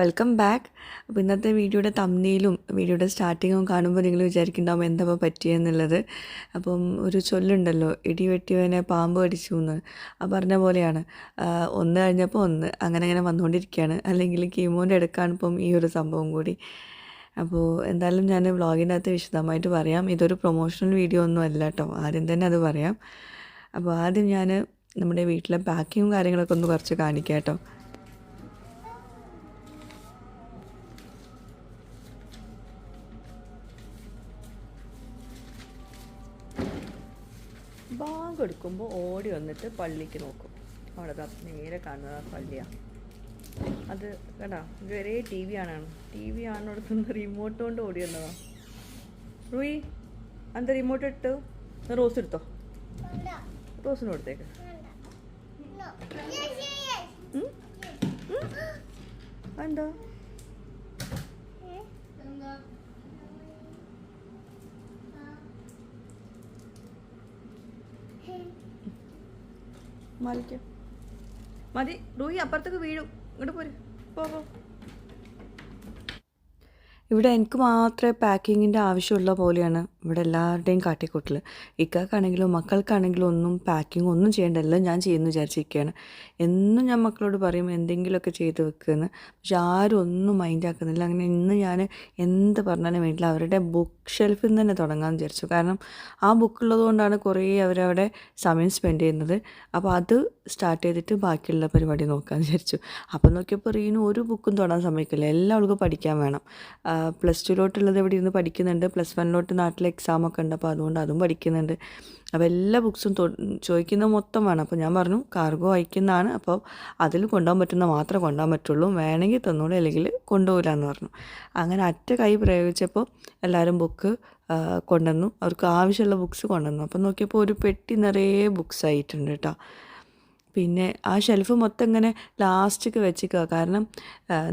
Welcome back അപ്പോൾ ഇന്നത്തെ വീഡിയോയുടെ തമ്മിയിലും വീഡിയോയുടെ സ്റ്റാർട്ടിങ്ങും കാണുമ്പോൾ നിങ്ങൾ വിചാരിക്കുന്നുണ്ടാവും എന്താ ഇപ്പോൾ പറ്റിയെന്നുള്ളത് അപ്പം ഒരു ചൊല്ലുണ്ടല്ലോ ഇടി വെട്ടിയവനെ പാമ്പ് കടിച്ചു എന്ന്. ആ പറഞ്ഞ പോലെയാണ്. ഒന്ന് കഴിഞ്ഞപ്പോൾ ഒന്ന് അങ്ങനെ അങ്ങനെ വന്നുകൊണ്ടിരിക്കുകയാണ് അല്ലെങ്കിൽ കീമോന്റെ എടുക്കാണ് ഇപ്പം ഈ ഒരു സംഭവം കൂടി. അപ്പോൾ എന്തായാലും ഞാൻ വ്ളോഗിന്റെ അകത്ത് വിശദമായിട്ട് പറയാം. ഇതൊരു പ്രൊമോഷണൽ വീഡിയോ ഒന്നും അല്ല കേട്ടോ. ആദ്യം തന്നെ അത് പറയാം. അപ്പോൾ ആദ്യം ഞാൻ നമ്മുടെ വീട്ടിലെ പാക്കിങ്ങും കാര്യങ്ങളൊക്കെ ഒന്ന് കുറച്ച് കാണിക്കാം കേട്ടോ. ബാങ്ക് എടുക്കുമ്പോൾ ഓടി വന്നിട്ട് പള്ളിക്ക് നോക്കും. അവിടെ നേരെ കാണുന്നത് ആ പള്ളിയാണ് അത് കേട്ടാ ഇതുവരെ ടി വി ആണ് ടി വി ആണിടത്തുനിന്ന് റിമോട്ട് കൊണ്ട് ഓടി വന്നതാ. റൂയി അന്ത റിമോട്ട് ഇട്ടു? റോസ് എടുത്തോ? റോസിന് കൊടുത്തേക്ക്? എന്താ മാലിക്ക. മതി റൂയി അപ്പുറത്തേക്ക് വീഴും. ഇങ്ങോട്ട് പോര്. പോ പോ. ഇവിടെ എനിക്ക് മാത്രമേ പാക്കിങ്ങിന്റെ ആവശ്യമുള്ള പോലെയാണ്. ഇവിടെ എല്ലാവരുടെയും കാട്ടിക്കൂട്ടൽ ഇക്കാക്കാണെങ്കിലും മക്കൾക്കാണെങ്കിലും ഒന്നും പാക്കിംഗ് ഒന്നും ചെയ്യേണ്ട എല്ലാം ഞാൻ ചെയ്യുന്നു വിചാരിച്ചിരിക്കുകയാണ് എന്നും ഞാൻ മക്കളോട് പറയും എന്തെങ്കിലുമൊക്കെ ചെയ്ത് വെക്കുമെന്ന് പക്ഷെ ആരും ഒന്നും മൈൻഡ് ആക്കുന്നില്ല. അങ്ങനെ ഇന്ന് ഞാൻ എന്ത് പറഞ്ഞാലും വേണ്ടില്ല. അവരുടെ ബുക്ക് ഷെൽഫിൽ നിന്ന് തന്നെ തുടങ്ങാമെന്ന് വിചാരിച്ചു. കാരണം ആ ബുക്കുള്ളത് കൊണ്ടാണ് കുറേ അവരവിടെ സമയം സ്പെൻഡ് ചെയ്യുന്നത്. അപ്പോൾ അത് സ്റ്റാർട്ട് ചെയ്തിട്ട് ബാക്കിയുള്ള പരിപാടി നോക്കാമെന്ന് വിചാരിച്ചു. അപ്പം നോക്കിയപ്പോൾ റീനു ഒരു ബുക്കും തൊടാൻ സമയക്കില്ല എല്ലാവർക്കും പഠിക്കാൻ വേണം. പ്ലസ് ടുവിലോട്ടുള്ളത് ഇവിടെ ഇരുന്ന് പഠിക്കുന്നുണ്ട്. പ്ലസ് വണ്ണിലോട്ട് നാട്ടിൽ എക്സാം ഒക്കെ ഉണ്ട്. അപ്പോൾ അതുകൊണ്ട് അതും പഠിക്കുന്നുണ്ട്. അപ്പോൾ എല്ലാ ബുക്സും ചോദിക്കുന്ന മൊത്തം വേണം. അപ്പോൾ ഞാൻ പറഞ്ഞു കാർഗോ അയക്കുന്നതാണ്. അപ്പോൾ അതിൽ കൊണ്ടുപോകാൻ പറ്റുന്ന മാത്രമേ കൊണ്ടുപോകാൻ പറ്റുള്ളൂ. വേണമെങ്കിൽ തന്നോളൂ അല്ലെങ്കിൽ കൊണ്ടുപോകില്ല എന്ന് പറഞ്ഞു. അങ്ങനെ അറ്റ കൈ പ്രയോഗിച്ചപ്പോൾ എല്ലാവരും ബുക്ക് കൊണ്ടുവന്നു. അവർക്ക് ആവശ്യമുള്ള ബുക്സ് കൊണ്ടുവന്നു. അപ്പോൾ നോക്കിയപ്പോൾ ഒരു പെട്ടി നിറയെ ബുക്സ് ആയിട്ടുണ്ട് കേട്ടോ. പിന്നെ ആ ഷെൽഫ് മൊത്തം ഇങ്ങനെ ലാസ്റ്റ്ക്ക് വെച്ചിക്കുക കാരണം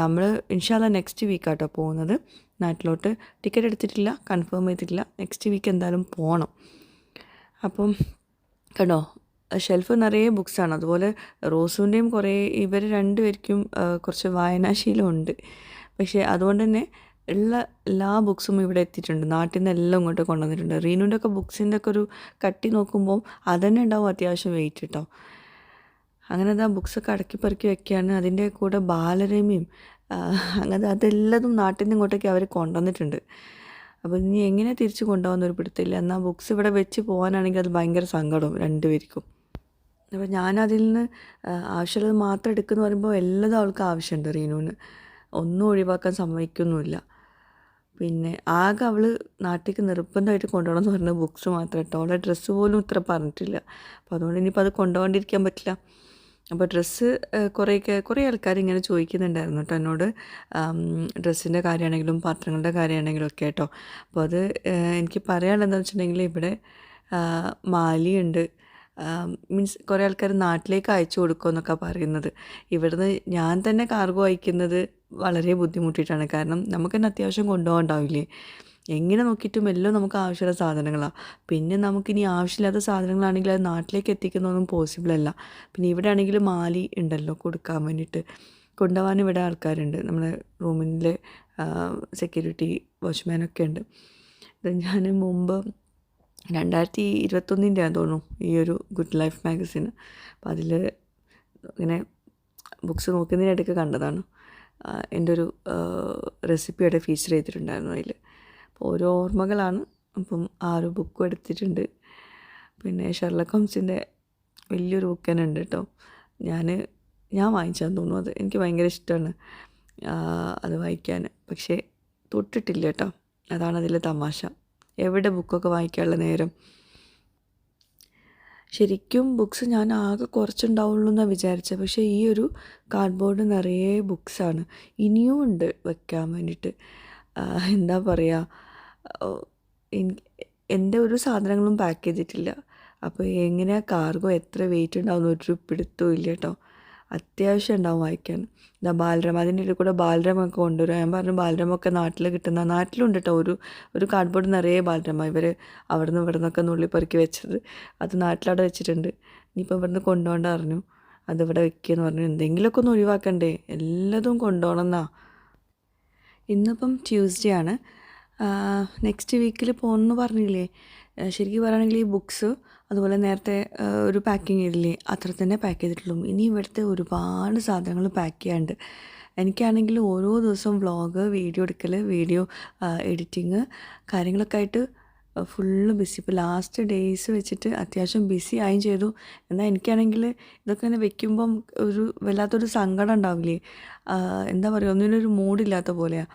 നമ്മൾ ഇൻഷാല്ല നെക്സ്റ്റ് വീക്കാട്ടോ പോകുന്നത്. നാട്ടിലോട്ട് ടിക്കറ്റ് എടുത്തിട്ടില്ല കൺഫേം ചെയ്തിട്ടില്ല. നെക്സ്റ്റ് വീക്ക് എന്തായാലും പോകണം അപ്പം കണ്ടോ ഷെൽഫ് നിറയെ ബുക്സാണ് അതുപോലെ റോസുവിന്റെയും കുറേ ഇവർ രണ്ടുപേർക്കും കുറച്ച് വായനാശീലമുണ്ട് പക്ഷേ അതുകൊണ്ട് തന്നെ ഉള്ള എല്ലാ ബുക്സും ഇവിടെ എത്തിയിട്ടുണ്ട്. നാട്ടിൽ നിന്ന് എല്ലാം ഇങ്ങോട്ട് കൊണ്ടുവന്നിട്ടുണ്ട്. റീനുവിന്റെ ഒക്കെ ബുക്സിന്റെ ഒക്കെ ഒരു കട്ടി നോക്കുമ്പോൾ അതന്നെ ഉണ്ടാവും അത്യാവശ്യം വെയിറ്റ് കേട്ടോ അങ്ങനെ ആ ബുക്സൊക്കെ അടക്കി പെറുക്കി വെക്കുകയാണ്. അതിന്റെ കൂടെ ബാലരമയും അങ്ങനെ അതെല്ലതും നാട്ടിൽ നിന്ന് ഇങ്ങോട്ടേക്ക് അവർ കൊണ്ടുവന്നിട്ടുണ്ട്. അപ്പോൾ ഇനി എങ്ങനെ തിരിച്ച് കൊണ്ടുപോകുന്ന ഒരു പിടുത്തില്ല. എന്നാൽ ബുക്സ് ഇവിടെ വെച്ച് പോകാനാണെങ്കിൽ അത് ഭയങ്കര സങ്കടവും രണ്ടുപേർക്കും അപ്പോൾ ഞാനതിൽ നിന്ന് ആവശ്യമുള്ളത് മാത്രം എടുക്കുന്നു പറയുമ്പോൾ എല്ലാതും അവൾക്ക് ആവശ്യമുണ്ട് റീനുവിന്. ഒന്നും ഒഴിവാക്കാൻ സമ്മതിക്കൊന്നുമില്ല. പിന്നെ ആകെ അവൾ നാട്ടിലേക്ക് നിർബന്ധമായിട്ട് കൊണ്ടുപോകണം എന്ന് പറഞ്ഞ ബുക്സ് മാത്രം കേട്ടോ അവളുടെ ഡ്രസ്സ് പോലും ഇത്ര പറഞ്ഞിട്ടില്ല. അപ്പോൾ അതുകൊണ്ട് ഇനിയിപ്പോൾ അത് കൊണ്ടുപോകാണ്ടിരിക്കാൻ പറ്റില്ല. അപ്പോൾ ഡ്രസ്സ് കുറേയൊക്കെ കുറേ ആൾക്കാർ ഇങ്ങനെ ചോദിക്കുന്നുണ്ടായിരുന്നു കേട്ടോ എന്നോട്. ഡ്രസ്സിന്റെ കാര്യമാണെങ്കിലും പാത്രങ്ങളുടെ കാര്യമാണെങ്കിലും ഒക്കെ കേട്ടോ അപ്പോൾ അത് എനിക്ക് പറയാനുള്ളതെന്ന് വെച്ചിട്ടുണ്ടെങ്കിൽ ഇവിടെ മാലിയുണ്ട്. മീൻസ് കുറേ ആൾക്കാർ നാട്ടിലേക്ക് അയച്ചു കൊടുക്കുമെന്നൊക്കെ പറയുന്നത്. ഇവിടുന്ന് ഞാൻ തന്നെ കാർഗോ അയക്കുന്നത് വളരെ ബുദ്ധിമുട്ടിയിട്ടാണ്. കാരണം നമുക്ക് തന്നെ അത്യാവശ്യം കൊണ്ടുപോകണ്ടാവില്ലേ എങ്ങനെ നോക്കിയിട്ടും എല്ലാം നമുക്ക് ആവശ്യമുള്ള സാധനങ്ങളാണ് പിന്നെ നമുക്കിനി ആവശ്യമില്ലാത്ത സാധനങ്ങളാണെങ്കിൽ അത് നാട്ടിലേക്ക് എത്തിക്കുന്നതൊന്നും പോസിബിൾ അല്ല. പിന്നെ ഇവിടെ ആണെങ്കിൽ മാലി ഉണ്ടല്ലോ കൊടുക്കാൻ വേണ്ടിയിട്ട്. കൊണ്ടുപോകാൻ ഇവിടെ ആൾക്കാരുണ്ട്. നമ്മുടെ റൂമിന്റെ സെക്യൂരിറ്റി വാച്ച്മാനൊക്കെ ഉണ്ട്. ഇത് ഞാൻ മുമ്പ് രണ്ടായിരത്തി ഇരുപത്തൊന്നിന്റെ ആണെന്ന് തോന്നുന്നു ഈ ഒരു ഗുഡ് ലൈഫ് മാഗസിൻ അപ്പോൾ അതിൽ ഇങ്ങനെ ബുക്സ് നോക്കുന്നതിനിടയ്ക്ക് കണ്ടതാണ്. എന്റെ ഒരു റെസിപ്പിയുടെ ഫീച്ചർ ചെയ്തിട്ടുണ്ടായിരുന്നു അതിൽ. ഓരോ ഓർമ്മകളാണ്. അപ്പം ആ ഒരു ബുക്കും എടുത്തിട്ടുണ്ട്. പിന്നെ ഷെർലക് ഹോംസിന്റെ വലിയൊരു ബുക്ക് തന്നെ ഉണ്ട് കേട്ടോ ഞാൻ ഞാൻ വാങ്ങിച്ചാന്ന് തോന്നുന്നു അത്. എനിക്ക് ഭയങ്കര ഇഷ്ടമാണ് അത് വായിക്കാൻ. പക്ഷേ തൊട്ടിട്ടില്ല കേട്ടോ അതാണ് അതിലെ തമാശ. എവിടെ ബുക്കൊക്കെ വായിക്കാനുള്ള നേരം? ശരിക്കും ബുക്ക്സ് ഞാൻ ആകെ കുറച്ചുണ്ടാവുള്ളൂ എന്നാണ് വിചാരിച്ചത് പക്ഷേ ഈ ഒരു കാർഡ്ബോർഡ് നിറയെ ബുക്സാണ് ഇനിയും ഉണ്ട് വെക്കാൻ വേണ്ടിയിട്ട്. എന്താ പറയുക എന്റെ ഒരു സാധനങ്ങളും പാക്ക് ചെയ്തിട്ടില്ല. അപ്പോൾ എങ്ങനെയാ കാർഗോ എത്ര വെയിറ്റ് ഉണ്ടാവുന്ന ഒരു പിടുത്തവും ഇല്ല കേട്ടോ അത്യാവശ്യം ഉണ്ടാവും വായിക്കാൻ. എന്താ ബാലരമ അതിന്റെ ഇടയിൽ കൂടെ ബാലരമൊക്കെ കൊണ്ടുവരാം. ഞാൻ പറഞ്ഞു ബാലരമൊക്കെ നാട്ടിൽ കിട്ടുന്ന നാട്ടിലുണ്ട് കേട്ടോ ഒരു ഒരു കാർഡ്ബോർഡ് നിറയെ ബാലരമ. ഇവർ അവിടെ നിന്ന് ഇവിടെ നിന്നൊക്കെ നുള്ളി പെറുക്കി വെച്ചത്. അത് നാട്ടിലവിടെ വെച്ചിട്ടുണ്ട്. ഇനിയിപ്പോൾ ഇവിടുന്ന് കൊണ്ടുപോകേണ്ട പറഞ്ഞു. അതിവിടെ വെക്കുകയെന്ന് പറഞ്ഞു. എന്തെങ്കിലുമൊക്കെ ഒന്ന് ഒഴിവാക്കണ്ടേ? എല്ലാതും കൊണ്ടുപോകണം എന്നാ. ഇന്നിപ്പം ട്യൂസ്ഡേ ആണ്. നെക്സ്റ്റ് വീക്കിൽ പോകണമെന്ന് പറഞ്ഞില്ലേ? ശരിക്കും പറയുകയാണെങ്കിൽ ഈ ബുക്സ് അതുപോലെ നേരത്തെ ഒരു പാക്കിങ് ചെയ്തില്ലേ? അത്ര തന്നെ പാക്ക് ചെയ്തിട്ടുള്ളൂ. ഇനി ഇവിടുത്തെ ഒരുപാട് സാധനങ്ങൾ പാക്ക് ചെയ്യാണ്ട് എനിക്കാണെങ്കിൽ ഓരോ ദിവസവും വ്ളോഗ് വീഡിയോ എടുക്കൽ വീഡിയോ എഡിറ്റിങ് കാര്യങ്ങളൊക്കെ ആയിട്ട് ഫുള്ള് ബിസി ഇപ്പോൾ ലാസ്റ്റ് ഡേയ്സ് വെച്ചിട്ട് അത്യാവശ്യം ബിസി ആയും ചെയ്തു. എന്നാൽ എനിക്കാണെങ്കിൽ ഇതൊക്കെ ഇങ്ങനെ വെക്കുമ്പം ഒരു വല്ലാത്തൊരു സങ്കടം ഉണ്ടാവില്ലേ? എന്താ പറയുക ഒന്നിനൊരു മൂഡില്ലാത്ത പോലെയാണ്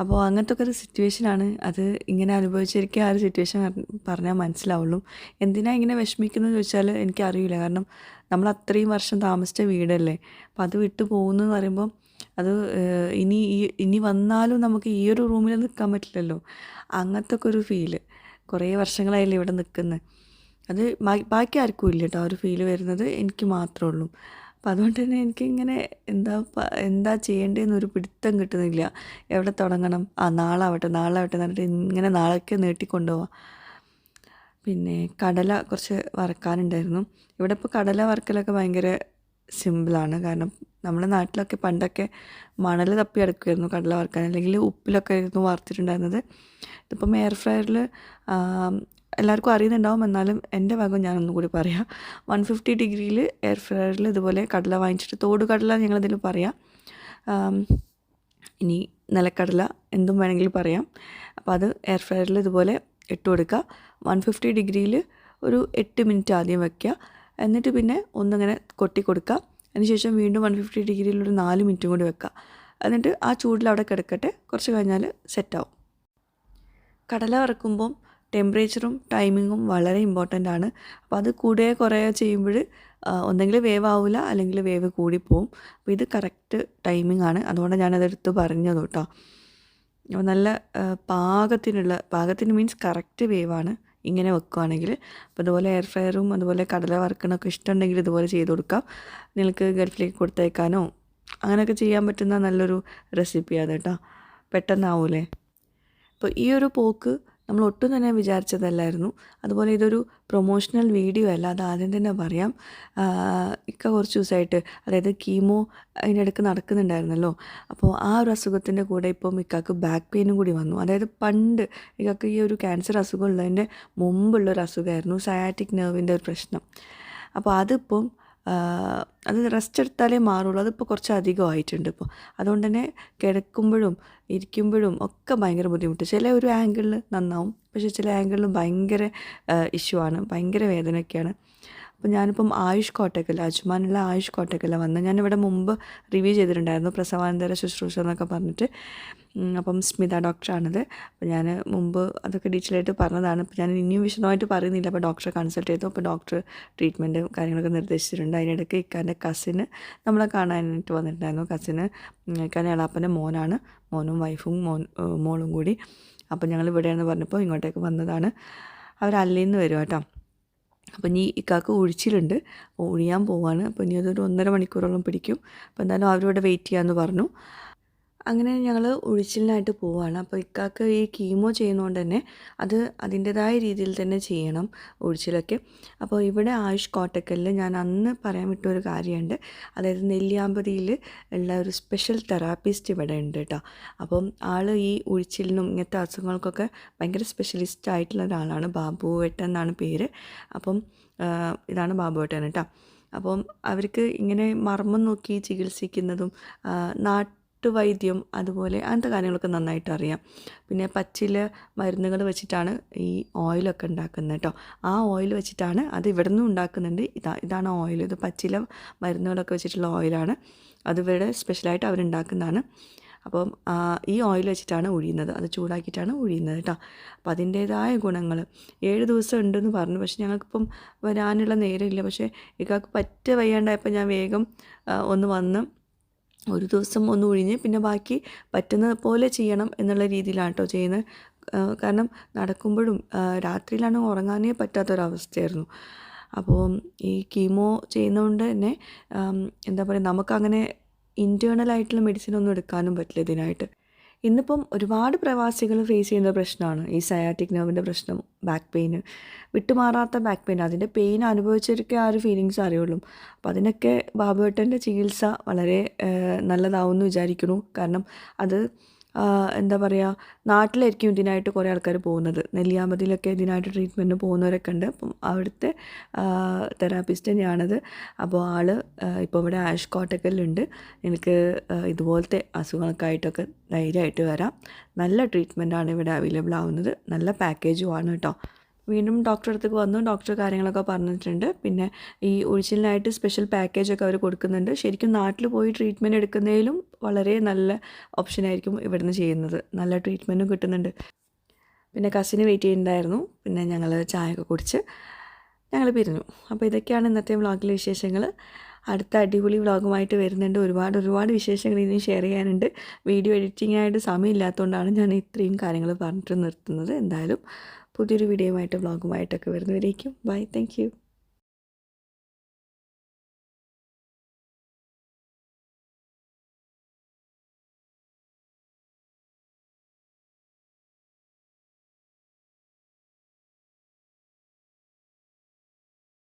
അപ്പോൾ അങ്ങനത്തെ ഒക്കെ ഒരു സിറ്റുവേഷനാണ് അത് ഇങ്ങനെ അനുഭവിച്ചിരിക്കുക ആ ഒരു സിറ്റുവേഷൻ പറഞ്ഞാൽ മനസ്സിലാവുള്ളൂ. എന്തിനാ ഇങ്ങനെ വിഷമിക്കുന്നത് ചോദിച്ചാൽ എനിക്കറിയില്ല കാരണം നമ്മൾ അത്രയും വർഷം താമസിച്ച വീടല്ലേ? അപ്പോൾ അത് വിട്ടു പോകുന്നു എന്ന് പറയുമ്പോൾ അത് ഇനി ഈ ഇനി വന്നാലും നമുക്ക് ഈ ഒരു റൂമിൽ നിൽക്കാൻ പറ്റില്ലല്ലോ. അങ്ങനത്തെ ഒക്കെ ഒരു ഫീൽ കുറേ വർഷങ്ങളായില്ലേ ഇവിടെ നിൽക്കുന്നത് അത് ബാക്കി ആർക്കും ഇല്ല കേട്ടോ. ആ ഒരു ഫീൽ വരുന്നത് എനിക്ക് മാത്രമേ ഉള്ളൂ. അപ്പം അതുകൊണ്ട് തന്നെ എനിക്കിങ്ങനെ എന്താ എന്താ ചെയ്യേണ്ടതെന്നൊരു പിടുത്തം കിട്ടുന്നില്ല. എവിടെ തുടങ്ങണം? ആ നാളെ ആവട്ടെ നാളെ ആവട്ടെ എന്ന് പറഞ്ഞിട്ട് ഇങ്ങനെ നാളേക്ക് നീട്ടിക്കൊണ്ടുപോവാം. പിന്നെ കടല കുറച്ച് വറക്കാനുണ്ടായിരുന്നു. ഇവിടെ ഇപ്പോൾ കടല വറക്കലൊക്കെ ഭയങ്കര സിമ്പിളാണ്. കാരണം നമ്മുടെ നാട്ടിലൊക്കെ പണ്ടൊക്കെ മണൽ തപ്പി അടക്കുമായിരുന്നു കടല വറക്കാൻ. അല്ലെങ്കിൽ ഉപ്പിലൊക്കെ ആയിരുന്നു വറുത്തിട്ടുണ്ടായിരുന്നത്. ഇതിപ്പം എയർ ഫ്രയറിൽ എല്ലാവർക്കും അറിയുന്നുണ്ടാവും. എന്നാലും എന്റെ ഭാഗം ഞാനൊന്നും കൂടി പറയാം. വൺ ഫിഫ്റ്റി ഡിഗ്രിയിൽ എയർ ഫ്രയറിൽ ഇതുപോലെ കടല വാങ്ങിച്ചിട്ട് തോട് കടല ഞങ്ങളിതിൽ പറയാം. ഇനി നിലക്കടല എന്തും വേണമെങ്കിൽ പറയാം. അപ്പോൾ അത് എയർ ഫ്രയറിൽ ഇതുപോലെ ഇട്ട് കൊടുക്കുക. വൺ ഫിഫ്റ്റി ഡിഗ്രിയിൽ ഒരു എട്ട് മിനിറ്റ് ആദ്യം വയ്ക്കുക എന്നിട്ട് പിന്നെ ഒന്നിങ്ങനെ കൊട്ടി കൊടുക്കുക. അതിനുശേഷം വീണ്ടും വൺ ഫിഫ്റ്റി ഡിഗ്രിയിൽ ഒരു നാല് മിനിറ്റും കൂടി വെക്കുക. എന്നിട്ട് ആ ചൂടിൽ അവിടെ കിടക്കട്ടെ. കുറച്ച് കഴിഞ്ഞാൽ സെറ്റാവും. കടല വറക്കുമ്പം ടെമ്പറേച്ചറും ടൈമിങ്ങും വളരെ ഇമ്പോർട്ടന്റ് ആണ്. അപ്പോൾ അത് കൂടുകയോ കുറയോ ചെയ്യുമ്പോൾ ഒന്നെങ്കിൽ വേവ് ആവില്ല അല്ലെങ്കിൽ വേവ് കൂടിപ്പോവും അപ്പോൾ ഇത് കറക്റ്റ് ടൈമിംഗ് ആണ്. അതുകൊണ്ട് ഞാനതെടുത്ത് പറഞ്ഞത് കേട്ടോ. അപ്പോൾ നല്ല പാകത്തിനുള്ള പാകത്തിന് മീൻസ് കറക്റ്റ് വേവാണ് ഇങ്ങനെ വെക്കുകയാണെങ്കിൽ അപ്പോൾ അതുപോലെ എയർ ഫ്രയറും അതുപോലെ കടല വറുക്കണമൊക്കെ ഇഷ്ടമുണ്ടെങ്കിൽ ഇതുപോലെ ചെയ്ത് കൊടുക്കാം. നിങ്ങൾക്ക് ഗൾഫിലേക്ക് കൊടുത്തേക്കാനോ അങ്ങനെയൊക്കെ ചെയ്യാൻ പറ്റുന്ന നല്ലൊരു റെസിപ്പിയാണ് കേട്ടോ. പെട്ടെന്നാവൂലേ? അപ്പോൾ ഈ ഒരു പോക്ക് നമ്മൾ ഒട്ടും തന്നെ വിചാരിച്ചതല്ലായിരുന്നു. അതുപോലെ ഇതൊരു പ്രൊമോഷണൽ വീഡിയോ അല്ല. അത് ആദ്യം തന്നെ പറയാം. ഇക്ക കുറച്ച് ദിവസമായിട്ട് അതായത് കീമോ അതിനിടയ്ക്ക് നടക്കുന്നുണ്ടായിരുന്നല്ലോ. അപ്പോൾ ആ ഒരു അസുഖത്തിന്റെ കൂടെ ഇപ്പം ഇക്കാക്ക് ബാക്ക് പെയിനും കൂടി വന്നു. അതായത് പണ്ട് ഇക്കാക്ക് ഈ ഒരു ക്യാൻസർ അസുഖം ഉള്ളതിന്റെ മുമ്പുള്ള ഒരു അസുഖമായിരുന്നു സയാറ്റിക് നെർവിന്റെ ഒരു പ്രശ്നം. അപ്പോൾ അതിപ്പം അത് റെസ്റ്റ് എടുത്താലേ മാറുള്ളൂ. അതിപ്പോൾ കുറച്ച് അധികം ആയിട്ടുണ്ട് ഇപ്പോൾ അതുകൊണ്ട് തന്നെ കിടക്കുമ്പോഴും ഇരിക്കുമ്പോഴും ഒക്കെ ഭയങ്കര ബുദ്ധിമുട്ട്. ചില ഒരു ആംഗിളിൽ നന്നാവും. പക്ഷേ ചില ആംഗിളിൽ ഭയങ്കര ഇഷ്യൂ ആണ്. ഭയങ്കര വേദനയൊക്കെയാണ്. അപ്പോൾ ഞാനിപ്പം ആയുഷ് കോട്ടക്കൽ അജ്മാനുള്ള ആയുഷ് കോട്ടക്കല വന്ന് ഞാനിവിടെ മുമ്പ് റിവ്യൂ ചെയ്തിട്ടുണ്ടായിരുന്നു പ്രസവാനന്തര ശുശ്രൂഷ എന്നൊക്കെ പറഞ്ഞിട്ട്. അപ്പം സ്മിത ഡോക്ടറാണിത്. അപ്പോൾ ഞാൻ മുമ്പ് അതൊക്കെ ഡീറ്റെയിൽ ആയിട്ട് പറഞ്ഞതാണ്. അപ്പോൾ ഞാൻ ഇനിയും വിശദമായിട്ട് പറയുന്നില്ല. അപ്പോൾ ഡോക്ടറെ കൺസൾട്ട് ചെയ്തു. അപ്പോൾ ഡോക്ടർ ട്രീറ്റ്മെന്റ് കാര്യങ്ങളൊക്കെ നിർദ്ദേശിച്ചിട്ടുണ്ട്. അതിനിടയ്ക്ക് ഇക്കാന്റെ കസിന് നമ്മളെ കാണാനായിട്ട് വന്നിട്ടുണ്ടായിരുന്നു. കസിന് ഇക്കാന്റെ എളാപ്പന്റെ മോനാണ്. മോനും വൈഫും മോൻ മോളും കൂടി. അപ്പോൾ ഞങ്ങൾ ഇവിടെയാണെന്ന് പറഞ്ഞപ്പോൾ ഇങ്ങോട്ടേക്ക് വന്നതാണ്. അവർ അല്ലേന്ന് വരും കേട്ടോ. അപ്പോൾ ഇനി ഇക്കാക്ക് ഒഴിച്ചിലുണ്ട്. ഒഴിയാൻ പോവാണ്. അപ്പോൾ ഇനി അതൊരു ഒന്നര മണിക്കൂറോളം പിടിക്കും. അപ്പോൾ എന്തായാലും അവരോട് വെയിറ്റ് ചെയ്യാമെന്ന് പറഞ്ഞു. അങ്ങനെ ഞങ്ങൾ ഒഴിച്ചിലിനായിട്ട് പോവുകയാണ് അപ്പോൾ ഇക്കാക്ക് ഈ കീമോ ചെയ്യുന്നതുകൊണ്ട് തന്നെ അത് അതിന്റെതായ രീതിയിൽ തന്നെ ചെയ്യണം ഒഴിച്ചിലൊക്കെ. അപ്പോൾ ഇവിടെ ആയുഷ് കോട്ടക്കലിൽ ഞാൻ അന്ന് പറയാൻ വിട്ട ഒരു കാര്യമുണ്ട്. അതായത് നെല്ലിയാമ്പതിയിൽ ഉള്ള ഒരു സ്പെഷ്യൽ തെറാപ്പിസ്റ്റ് ഇവിടെ ഉണ്ട് കേട്ടോ. അപ്പം ആൾ ഈ ഒഴിച്ചിലിനും ഇങ്ങനത്തെ അസുഖങ്ങൾക്കൊക്കെ ഭയങ്കര സ്പെഷ്യലിസ്റ്റ് ആയിട്ടുള്ള ഒരാളാണ്. ബാബു വേട്ടൻ എന്നാണ് പേര്. അപ്പം ഇതാണ് ബാബു വേട്ടൻ കേട്ടോ. അപ്പം അവർക്ക് ഇങ്ങനെ മർമ്മം നോക്കി ചികിത്സിക്കുന്നതും ആ, നാട്ടുവൈദ്യം അതുപോലെ അങ്ങനത്തെ കാര്യങ്ങളൊക്കെ നന്നായിട്ട് അറിയാം. പിന്നെ പച്ചില മരുന്നുകൾ വെച്ചിട്ടാണ് ഈ ഓയിലൊക്കെ ഉണ്ടാക്കുന്നത് കേട്ടോ ആ ഓയിൽ വെച്ചിട്ടാണ് അത് ഇവിടെ നിന്നും ഉണ്ടാക്കുന്നുണ്ട്. ഇതാ ഇതാണ് ഓയിൽ ഇത് പച്ചില മരുന്നുകളൊക്കെ വെച്ചിട്ടുള്ള ഓയിലാണ് അത് ഇവിടെ സ്പെഷ്യലായിട്ട് അവരുണ്ടാക്കുന്നതാണ് അപ്പം ഈ ഓയിൽ വെച്ചിട്ടാണ് ഒഴിയുന്നത് അത് ചൂടാക്കിയിട്ടാണ് ഒഴിയുന്നത് കേട്ടോ അപ്പോൾ അതിന്റേതായ ഗുണങ്ങൾ. ഏഴ് ദിവസം ഉണ്ടെന്ന് പറഞ്ഞു. പക്ഷേ ഞങ്ങൾക്കിപ്പം വരാനുള്ള നേരമില്ല. പക്ഷേ ഇക്കാക്ക് പറ്റ വയ്യാണ്ടായപ്പോൾ ഞാൻ വേഗം ഒന്ന് വന്ന് ഒരു ദിവസം ഒന്ന് ഒഴിഞ്ഞ് പിന്നെ ബാക്കി പറ്റുന്ന പോലെ ചെയ്യണം എന്നുള്ള രീതിയിലാണ് കേട്ടോ ചെയ്യുന്നത്. കാരണം നടക്കുമ്പോഴും രാത്രിയിലാണ് ഉറങ്ങാനേ പറ്റാത്തൊരവസ്ഥയായിരുന്നു. അപ്പോൾ ഈ കീമോ ചെയ്യുന്നതുകൊണ്ട് തന്നെ എന്താ പറയുക നമുക്കങ്ങനെ ഇന്റേണലായിട്ടുള്ള മെഡിസിൻ ഒന്നും എടുക്കാനും പറ്റില്ല ഇതിനായിട്ട്. ഇന്നിപ്പം ഒരുപാട് പ്രവാസികൾ ഫേസ് ചെയ്യുന്ന പ്രശ്നമാണ്. ഈ സയാറ്റിക് നെർവിന്റെ പ്രശ്നം ബാക്ക് പെയിന് വിട്ടുമാറാത്ത ബാക്ക് പെയിൻ അതിന്റെ പെയിൻ അനുഭവിച്ചവർക്ക് ആ ഒരു ഫീലിങ്സ് അറിയുള്ളൂ. അപ്പോൾ അതിനൊക്കെ ബാബുവേട്ടന്റെ ചികിത്സ വളരെ നല്ലതാവുമെന്ന് വിചാരിക്കുന്നു. കാരണം അത് എന്താ പറയുക നാട്ടിലായിരിക്കും ഇതിനായിട്ട് കുറേ ആൾക്കാർ പോകുന്നത്. നെല്ലിയാമ്പതിയിലൊക്കെ ഇതിനായിട്ട് ട്രീറ്റ്മെന്റിന് പോകുന്നവരൊക്കെ ഉണ്ട്. അപ്പം അവിടുത്തെ തെറാപ്പിസ്റ്റ് തന്നെയാണത്. അപ്പോൾ ആൾ ഇപ്പോൾ ഇവിടെ ആഷ് കോട്ടക്കലുണ്ട് എനിക്ക് ഇതുപോലത്തെ അസുഖങ്ങൾക്കായിട്ടൊക്കെ ധൈര്യമായിട്ട് വരാം. നല്ല ട്രീറ്റ്മെന്റാണ് ഇവിടെ അവൈലബിൾ ആവുന്നത്. നല്ല പാക്കേജും ആണ് കേട്ടോ. വീണ്ടും ഡോക്ടറെ അടുത്തേക്ക് വന്നു ഡോക്ടർ കാര്യങ്ങളൊക്കെ പറഞ്ഞിട്ടുണ്ട്. പിന്നെ ഈ ഒഴിച്ചിലിനായിട്ട് സ്പെഷ്യൽ പാക്കേജൊക്കെ അവർ കൊടുക്കുന്നുണ്ട്. ശരിക്കും നാട്ടിൽ പോയി ട്രീറ്റ്മെന്റ് എടുക്കുന്നതിലും വളരെ നല്ല ഓപ്ഷനായിരിക്കും ഇവിടുന്ന് ചെയ്യുന്നത്. നല്ല ട്രീറ്റ്മെന്റും കിട്ടുന്നുണ്ട്. പിന്നെ കസിന് വെയിറ്റ് ചെയ്യുന്നുണ്ടായിരുന്നു പിന്നെ ഞങ്ങൾ ചായയൊക്കെ കുടിച്ച് ഞങ്ങൾ പിരിഞ്ഞു. അപ്പോൾ ഇതൊക്കെയാണ് ഇന്നത്തെ വ്ളോഗിലെ വിശേഷങ്ങൾ അടുത്ത അടിപൊളി വ്ളോഗുമായിട്ട് വരുന്നുണ്ട്. ഒരുപാട് ഒരുപാട് വിശേഷങ്ങൾ ഇനി ഷെയർ ചെയ്യാനുണ്ട്. വീഡിയോ എഡിറ്റിങ്ങിനായിട്ട് സമയമില്ലാത്തതുകൊണ്ടാണ് ഞാൻ ഇത്രയും കാര്യങ്ങൾ പറഞ്ഞിട്ട് നിർത്തുന്നത്. എന്തായാലും പുതിയൊരു വീഡിയോയുമായിട്ട് വ്ളോഗുമായിട്ടൊക്കെ വരുന്നവരേക്കും. Bye thank